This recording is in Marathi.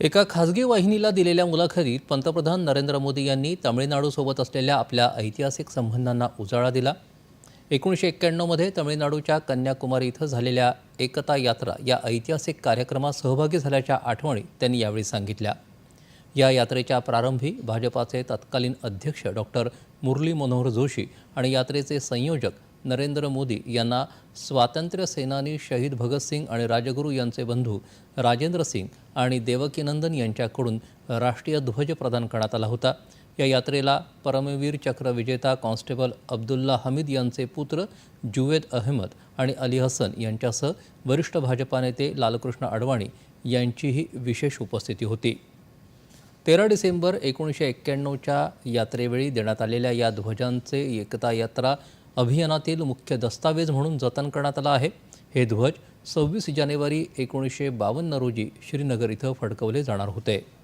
एका खासगी वाहिनीला दिलेल्या मुलाखतीत पंतप्रधान नरेंद्र मोदी यांनी तमिळनाडूसोबत असलेल्या आपल्या ऐतिहासिक संबंधांना उजाळा दिला. एकोणीसशे एक्क्याण्णवमध्ये तमिळनाडूच्या कन्याकुमारी इथं झालेल्या एकता यात्रा या ऐतिहासिक कार्यक्रमात सहभागी झाल्याच्या आठवणी त्यांनी यावेळी सांगितल्या. या यात्रेच्या प्रारंभी भाजपाचे तत्कालीन अध्यक्ष डॉक्टर मुरली मनोहर जोशी आणि यात्रेचे संयोजक नरेंद्र मोदी यांना स्वातंत्र्य सेनानी शहीद भगतसिंग आणि राजगुरू यांचे बंधू राजेंद्र सिंग आणि देवकीनंदन यांच्याकडून राष्ट्रीय ध्वज प्रदान करण्यात आला होता. या यात्रेला परमवीर चक्र विजेता कॉन्स्टेबल अब्दुल्ला हमीद यांचे पुत्र जुवेद अहमद आणि अली हसन यांच्यासह वरिष्ठ भाजपा नेते लालकृष्ण अडवाणी यांचीही विशेष उपस्थिती होती. तेरा डिसेंबर एकोणीसशे एक्क्याण्णवच्या यात्रेवेळी देण्यात आलेल्या या ध्वजांचे एकता यात्रा अभियानातील मुख्य दस्तावेज म्हणून जतन करण्यात आला आहे. हे ध्वज सव्वीस जानेवारी एकोणीसशे बावन्न रोजी श्रीनगर इथं फडकवले जाणार होते.